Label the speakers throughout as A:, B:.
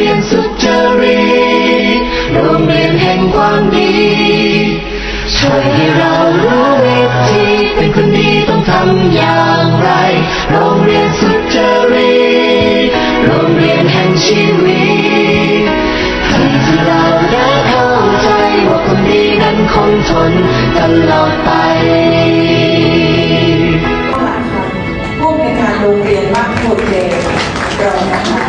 A: เรียนสุจริตโรงเรียนแห่งความดีช่วยให้เรารู้วิธีเป็นคนดีต้องทำอย่างไรโรงเรียนสุจริตโรงเรียนแห่งชีวิตให้ที่เราได้เข้าใจว่าคนดีนั้นคงทนตลอดไป
B: โรงเรียนบ้านโค
C: เจ
D: รองนะคะ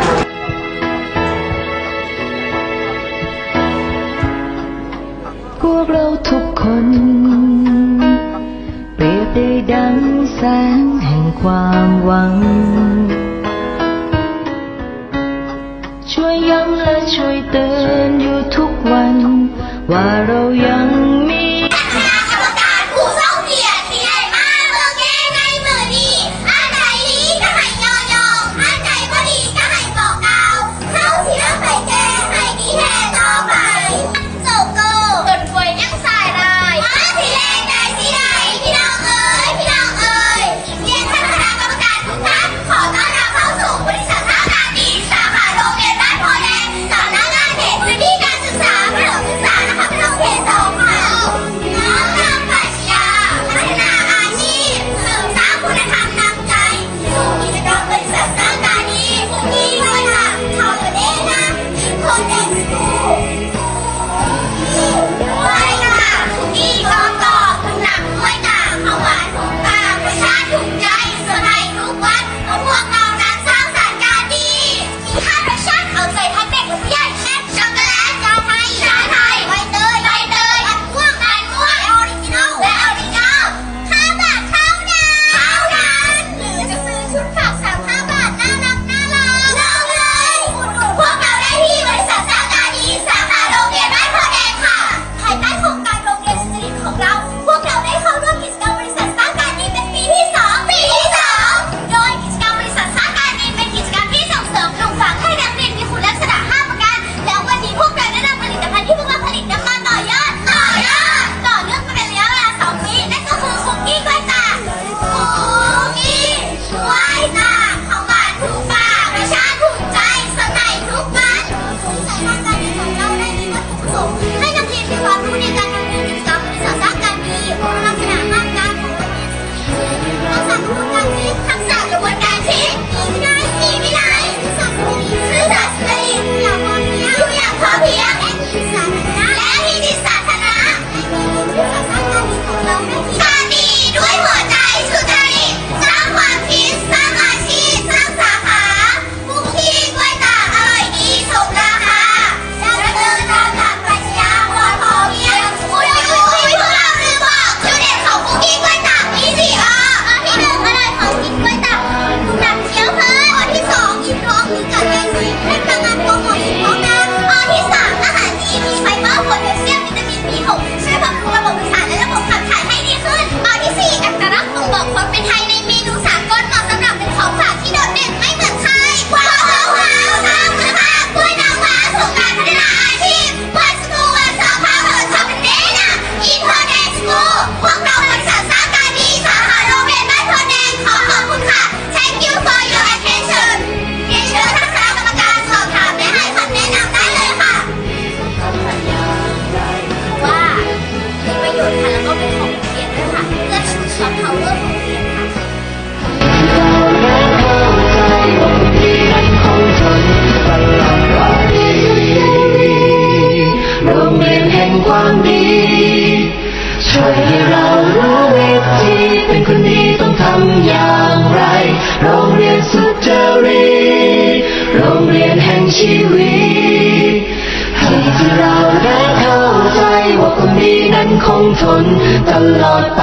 D: พวกเราทุกคน เปรียบได้ดังแสงแห่งความหวัง ช่วยย้ำและช่วยเตือนอยู่ทุกวัน ว่าเรา
A: งความดีช่วยให้เรารู้วิธีเป็นคนดีต้องทำอย่างไรโรงเรียนสุจริตโรงเรียนแห่งชีวิตให้ที่เราได้เข้าใจว่าคนดีนั้นคงทนตลอดไป